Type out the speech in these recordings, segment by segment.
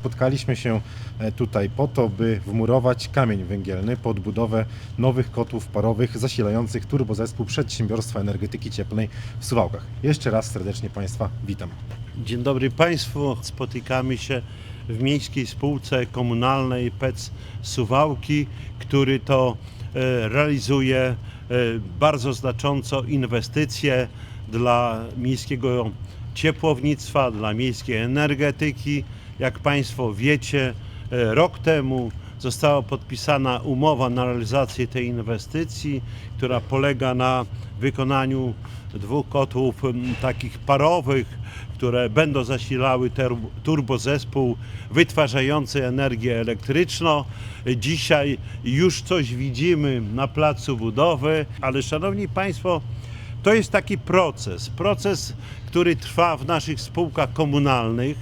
Spotkaliśmy się e, tutaj po to, by wmurować kamień węgielny pod budowę nowych kotłów parowych zasilających turbozespół Przedsiębiorstwa Energetyki Cieplnej w Suwałkach. Jeszcze raz serdecznie Państwa witam. Dzień dobry Państwu. Spotykamy się w Miejskiej Spółce Komunalnej PEC Suwałki, który to e, realizuje e, bardzo znacząco inwestycje dla miejskiego ciepłownictwa, dla miejskiej energetyki. Jak Państwo wiecie, e, rok temu została podpisana umowa na realizację tej inwestycji, która polega na wykonaniu dwóch kotłów takich parowych, które będą zasilały turbozespół wytwarzający energię elektryczną. Dzisiaj już coś widzimy na placu budowy, ale szanowni Państwo, to jest taki proces, proces, który trwa w naszych spółkach komunalnych,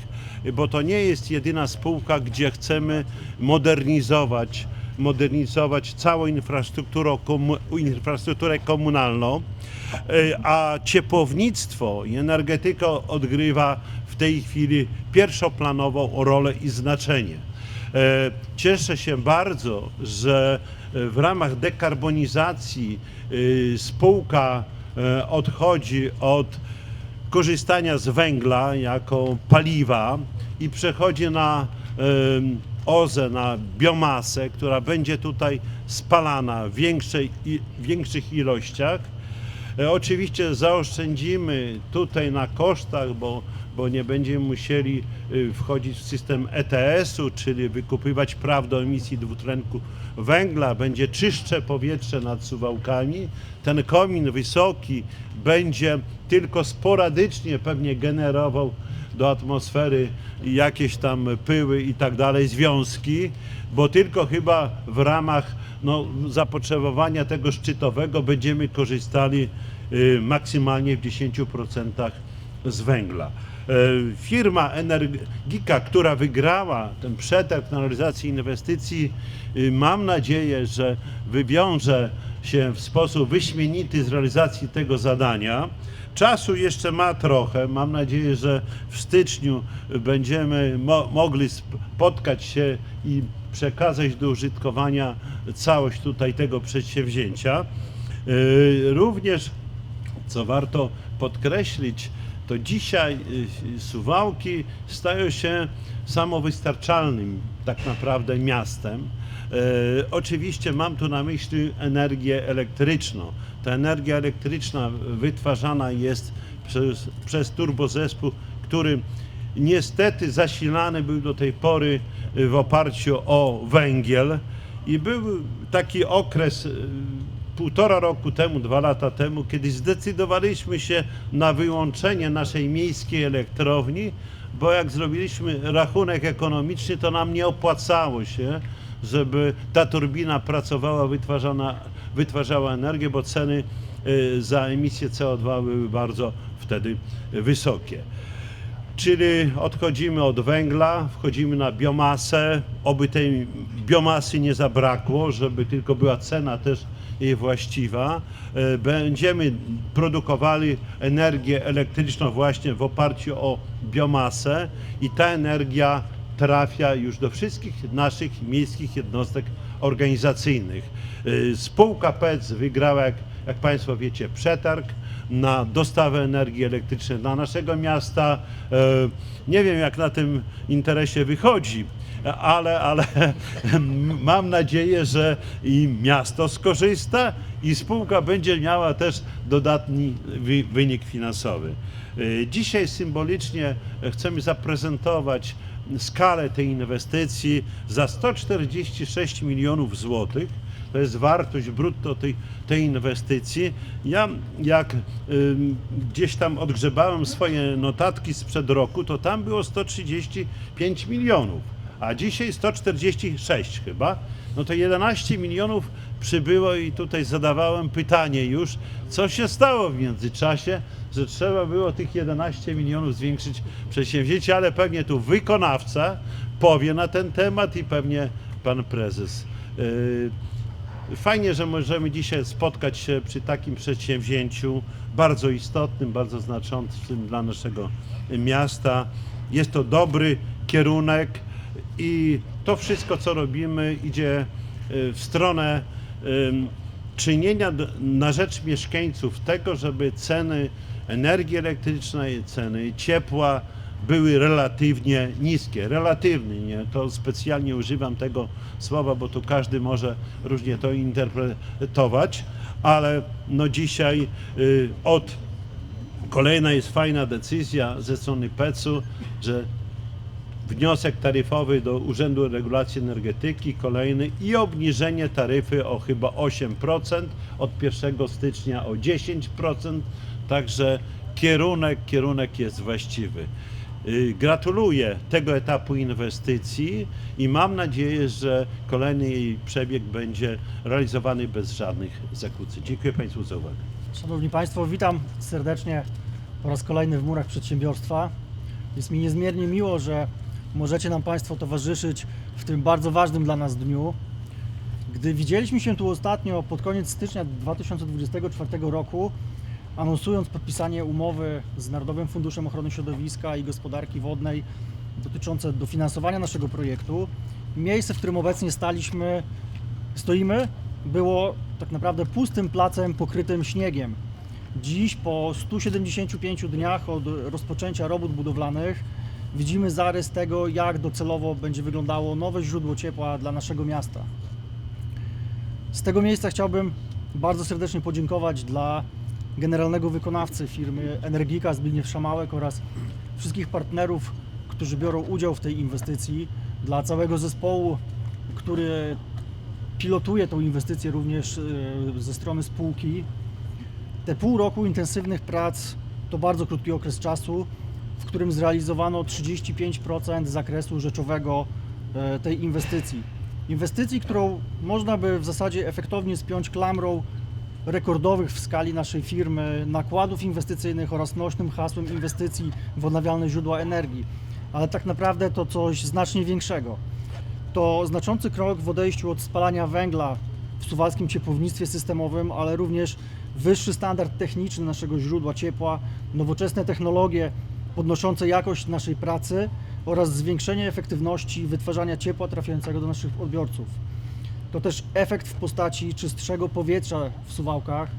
bo to nie jest jedyna spółka, gdzie chcemy modernizować, modernizować całą infrastrukturę, infrastrukturę komunalną, E, a ciepłownictwo i energetyka odgrywa w tej chwili pierwszoplanową rolę i znaczenie. E, Cieszę się bardzo, że w ramach dekarbonizacji e, spółka odchodzi od korzystania z węgla jako paliwa i przechodzi na OZE, na biomasę, która będzie tutaj spalana w większej, większych ilościach. E, Oczywiście zaoszczędzimy tutaj na kosztach, bo, bo nie będziemy musieli y, wchodzić w system ETS-u, czyli wykupywać praw do emisji dwutlenku węgla. Będzie czystsze powietrze nad Suwałkami. Ten komin wysoki będzie tylko sporadycznie pewnie generował do atmosfery jakieś tam pyły i tak dalej, związki, bo tylko chyba w ramach no, zapotrzebowania tego szczytowego będziemy korzystali y, maksymalnie w 10% z węgla. E, Firma Energika, która wygrała ten przetarg na realizację inwestycji, y, mam nadzieję, że wywiąże się w sposób wyśmienity z realizacji tego zadania. Czasu jeszcze ma trochę. Mam nadzieję, że w styczniu będziemy mo- mogli spotkać się i przekazać do użytkowania całość tutaj tego przedsięwzięcia. Yy, Również, co warto podkreślić, to dzisiaj y, Suwałki stają się samowystarczalnym tak naprawdę miastem. E, oczywiście mam tu na myśli energię elektryczną. Ta energia elektryczna wytwarzana jest przez, przez turbozespół, który niestety zasilany był do tej pory y, w oparciu o węgiel i był taki okres y, półtora roku temu, dwa lata temu, kiedy zdecydowaliśmy się na wyłączenie naszej miejskiej elektrowni, bo jak zrobiliśmy rachunek ekonomiczny, to nam nie opłacało się, żeby ta turbina pracowała, wytwarzała energię, bo ceny y, za emisję CO2 były bardzo wtedy wysokie. Czyli odchodzimy od węgla, wchodzimy na biomasę, oby tej biomasy nie zabrakło, żeby tylko była cena też właściwa. E, Będziemy produkowali energię elektryczną właśnie w oparciu o biomasę i ta energia trafia już do wszystkich naszych miejskich jednostek organizacyjnych. E, Spółka PEC wygrała, jak, jak Państwo wiecie, przetarg na dostawę energii elektrycznej dla naszego miasta. E, Nie wiem, jak na tym interesie wychodzi, ale, ale mam nadzieję, że i miasto skorzysta i spółka będzie miała też dodatni wy- wynik finansowy. E, Dzisiaj symbolicznie chcemy zaprezentować skalę tej inwestycji za 146 milionów złotych. To jest wartość brutto tej, tej inwestycji. Ja jak ym, gdzieś tam odgrzebałem swoje notatki sprzed roku, to tam było 135 milionów, a dzisiaj 146 chyba. No to 11 milionów przybyło i tutaj zadawałem pytanie już, co się stało w międzyczasie, że trzeba było tych 11 milionów zwiększyć przedsięwzięcie, ale pewnie tu wykonawca powie na ten temat i pewnie pan prezes. Yy, Fajnie, że możemy dzisiaj spotkać się przy takim przedsięwzięciu, bardzo istotnym, bardzo znaczącym dla naszego miasta. Jest to dobry kierunek. I to wszystko, co robimy, idzie y, w stronę czynienia na rzecz mieszkańców tego, żeby ceny energii elektrycznej, ceny ciepła były relatywnie niskie. Relatywnie, nie? To specjalnie używam tego słowa, bo tu każdy może różnie to interpretować, ale no dzisiaj y, od Kolejna jest fajna decyzja ze strony PEC-u, że wniosek taryfowy do Urzędu Regulacji Energetyki kolejny i obniżenie taryfy o chyba 8%, od 1 stycznia o 10%, także kierunek, kierunek jest właściwy. Y, Gratuluję tego etapu inwestycji i mam nadzieję, że kolejny jej przebieg będzie realizowany bez żadnych zakłóceń. Dziękuję Państwu za uwagę. Szanowni Państwo, witam serdecznie po raz kolejny w murach przedsiębiorstwa. Jest mi niezmiernie miło, że możecie nam Państwo towarzyszyć w tym bardzo ważnym dla nas dniu. Gdy widzieliśmy się tu ostatnio pod koniec stycznia 2024 roku, anonsując podpisanie umowy z Narodowym Funduszem Ochrony Środowiska i Gospodarki Wodnej dotyczące dofinansowania naszego projektu, miejsce, w którym obecnie staliśmy, stoimy, było tak naprawdę pustym placem pokrytym śniegiem. Dziś, po 175 dniach od rozpoczęcia robót budowlanych, widzimy zarys tego, jak docelowo będzie wyglądało nowe źródło ciepła dla naszego miasta. Z tego miejsca chciałbym bardzo serdecznie podziękować dla generalnego wykonawcy firmy Energika Zbigniew Szamałek oraz wszystkich partnerów, którzy biorą udział w tej inwestycji, dla całego zespołu, który pilotuje tą inwestycję również e, ze strony spółki. Te pół roku intensywnych prac to bardzo krótki okres czasu, w którym zrealizowano 35% zakresu rzeczowego e, tej inwestycji. Inwestycji, którą można by w zasadzie efektownie spiąć klamrą rekordowych w skali naszej firmy nakładów inwestycyjnych oraz nośnym hasłem inwestycji w odnawialne źródła energii. Ale tak naprawdę to coś znacznie większego to znaczący krok w odejściu od spalania węgla w suwalskim ciepłownictwie systemowym, ale również wyższy standard techniczny naszego źródła ciepła, nowoczesne technologie podnoszące jakość naszej pracy oraz zwiększenie efektywności wytwarzania ciepła trafiającego do naszych odbiorców. To też efekt w postaci czystszego powietrza w Suwałkach,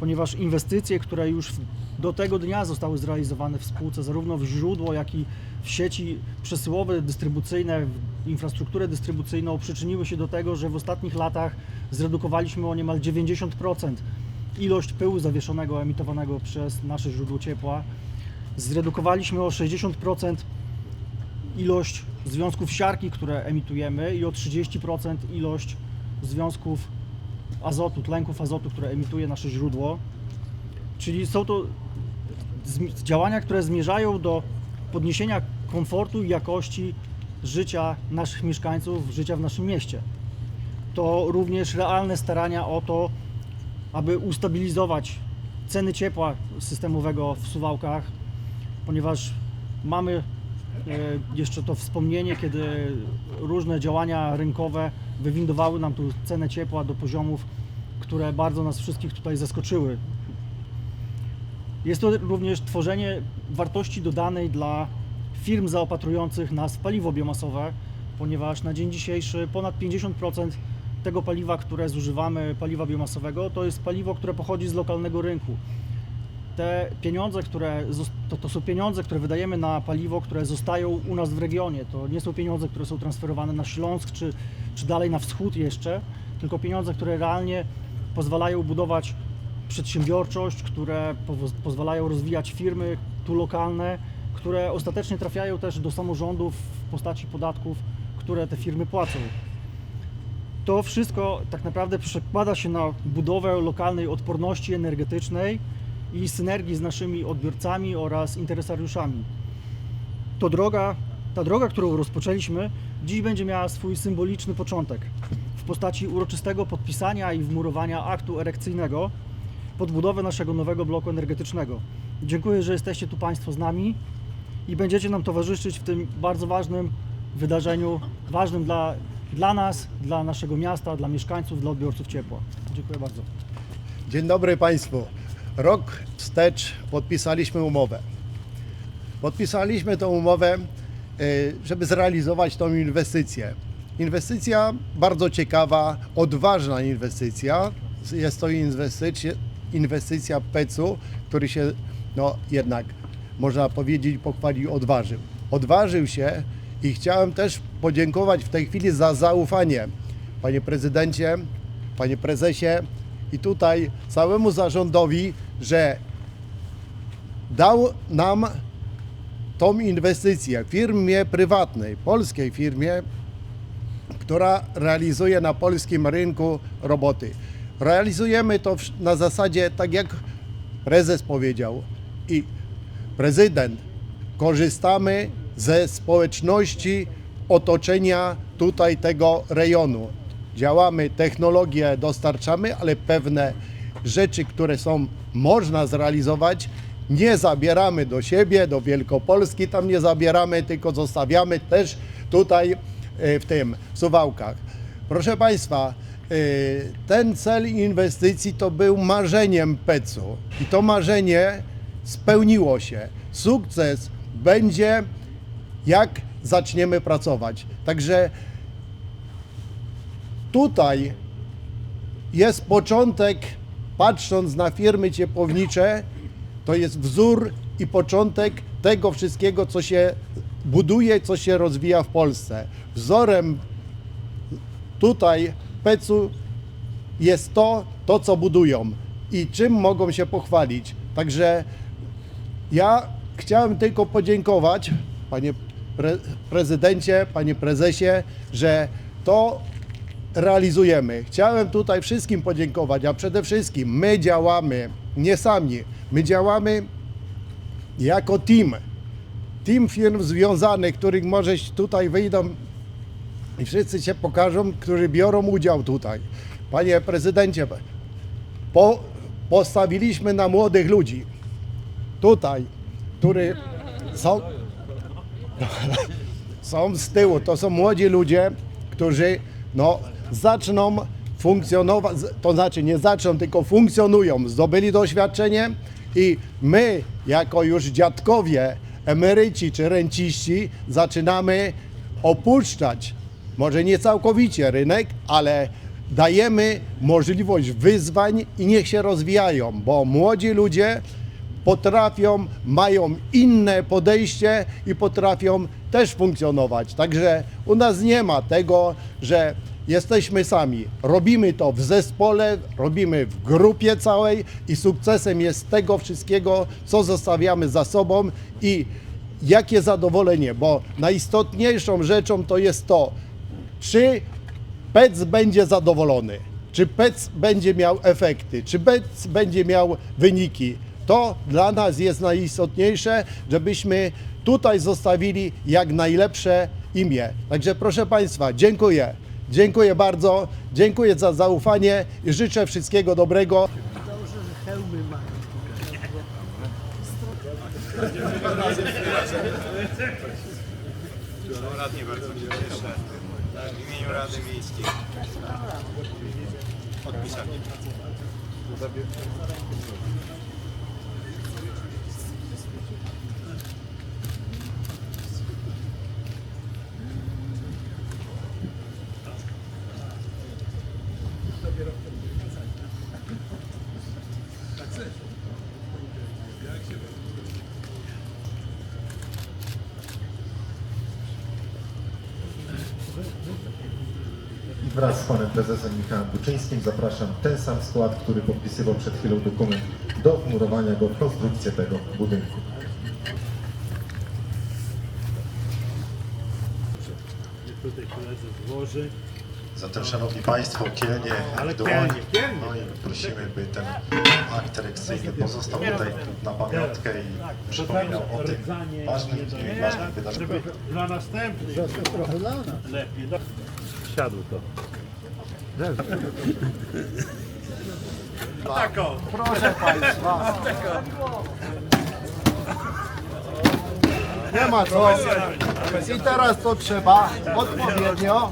ponieważ inwestycje, które już do tego dnia zostały zrealizowane w spółce, zarówno w źródło, jak i w sieci przesyłowe, dystrybucyjne, w infrastrukturę dystrybucyjną, przyczyniły się do tego, że w ostatnich latach zredukowaliśmy o niemal 90% ilość pyłu zawieszonego emitowanego przez nasze źródło ciepła. Zredukowaliśmy o 60% ilość związków siarki, które emitujemy i o 30% ilość związków azotu, tlenków azotu, które emituje nasze źródło. Czyli są to działania, które zmierzają do podniesienia komfortu i jakości życia naszych mieszkańców, życia w naszym mieście. To również realne starania o to, aby ustabilizować ceny ciepła systemowego w Suwałkach, ponieważ mamy e, jeszcze to wspomnienie, kiedy różne działania rynkowe wywindowały nam tu cenę ciepła do poziomów, które bardzo nas wszystkich tutaj zaskoczyły. Jest to również tworzenie wartości dodanej dla firm zaopatrujących nas w paliwo biomasowe, ponieważ na dzień dzisiejszy ponad 50% tego paliwa, które zużywamy, paliwa biomasowego, to jest paliwo, które pochodzi z lokalnego rynku. Te pieniądze, które to, to są pieniądze, które wydajemy na paliwo, które zostają u nas w regionie. To nie są pieniądze, które są transferowane na Śląsk czy, czy dalej na wschód jeszcze, tylko pieniądze, które realnie pozwalają budować przedsiębiorczość, które pozwalają rozwijać firmy tu lokalne, które ostatecznie trafiają też do samorządów w postaci podatków, które te firmy płacą. To wszystko tak naprawdę przekłada się na budowę lokalnej odporności energetycznej i synergii z naszymi odbiorcami oraz interesariuszami. To droga, ta droga, którą rozpoczęliśmy, dziś będzie miała swój symboliczny początek w postaci uroczystego podpisania i wmurowania aktu erekcyjnego pod budowę naszego nowego bloku energetycznego. Dziękuję, że jesteście tu Państwo z nami i będziecie nam towarzyszyć w tym bardzo ważnym wydarzeniu, ważnym dla, dla nas, dla naszego miasta, dla mieszkańców, dla odbiorców ciepła. Dziękuję bardzo. Dzień dobry Państwu. Rok wstecz podpisaliśmy umowę. Podpisaliśmy tę umowę y, żeby zrealizować tą inwestycję. Inwestycja bardzo ciekawa, odważna inwestycja. Jest to inwestycja, inwestycja PEC-u, który się no, jednak, można powiedzieć, pochwalił, odważył. Odważył się i chciałem też podziękować w tej chwili za zaufanie, panie prezydencie, panie prezesie i tutaj całemu zarządowi, że dał nam tą inwestycję firmie prywatnej, polskiej firmie, która realizuje na polskim rynku roboty. Realizujemy to na zasadzie, tak jak prezes powiedział i prezydent, korzystamy ze społeczności otoczenia tutaj tego rejonu. Działamy, technologię dostarczamy, ale pewne rzeczy, które są można zrealizować, nie zabieramy do siebie, do Wielkopolski, tam nie zabieramy, tylko zostawiamy też tutaj e, w tym, w Suwałkach. Proszę Państwa, e, ten cel inwestycji to był marzeniem PEC-u i to marzenie spełniło się. Sukces będzie jak zaczniemy pracować. Także tutaj jest początek, patrząc na firmy ciepłownicze, to jest wzór i początek tego wszystkiego, co się buduje, co się rozwija w Polsce. Wzorem tutaj PEC-u jest to, to co budują i czym mogą się pochwalić. Także ja chciałem tylko podziękować, panie pre prezydencie, panie prezesie, że to realizujemy. Chciałem tutaj wszystkim podziękować, a przede wszystkim my działamy nie sami, my działamy jako team. Team firm związanych, których może tutaj wyjdą i wszyscy się pokażą, którzy biorą udział tutaj. Panie prezydencie, po, postawiliśmy na młodych ludzi tutaj, którzy są, są z tyłu. To są młodzi ludzie, którzy no, zaczną funkcjonować, to znaczy nie zaczną, tylko funkcjonują, zdobyli doświadczenie i my, jako już dziadkowie, emeryci czy renciści, zaczynamy opuszczać, może nie całkowicie rynek, ale dajemy możliwość wyzwań i niech się rozwijają, bo młodzi ludzie potrafią, mają inne podejście i potrafią też funkcjonować. Także u nas nie ma tego, że jesteśmy sami. Robimy to w zespole, robimy w grupie całej i sukcesem jest tego wszystkiego, co zostawiamy za sobą i jakie zadowolenie, bo najistotniejszą rzeczą to jest to, czy PEC będzie zadowolony, czy PEC będzie miał efekty, czy PEC będzie miał wyniki. To dla nas jest najistotniejsze, żebyśmy tutaj zostawili jak najlepsze imię. Także proszę Państwa, dziękuję. Dziękuję bardzo, dziękuję za zaufanie i życzę wszystkiego dobrego. Radni bardzo się cieszę. W imieniu Rady Miejskiej. Podpisanie. Wraz z panem prezesem Michałem Buczyńskim zapraszam ten sam skład, który podpisywał przed chwilą dokument do wmurowania go w konstrukcję tego budynku. Tutaj koledzy złoży. Zatem, Szanowni Państwo, kielnie Ale w dłoń. kielnie, kielnie. No i prosimy, by ten akt reakcyjny pozostał tutaj na pamiątkę i przypominał o tym ważnym dniu i ważnym wydarzeniu. Żeby dla następnych. Lepiej. Siadł to. Tak o. Proszę Państwa. Nie ma co. I teraz to trzeba odpowiednio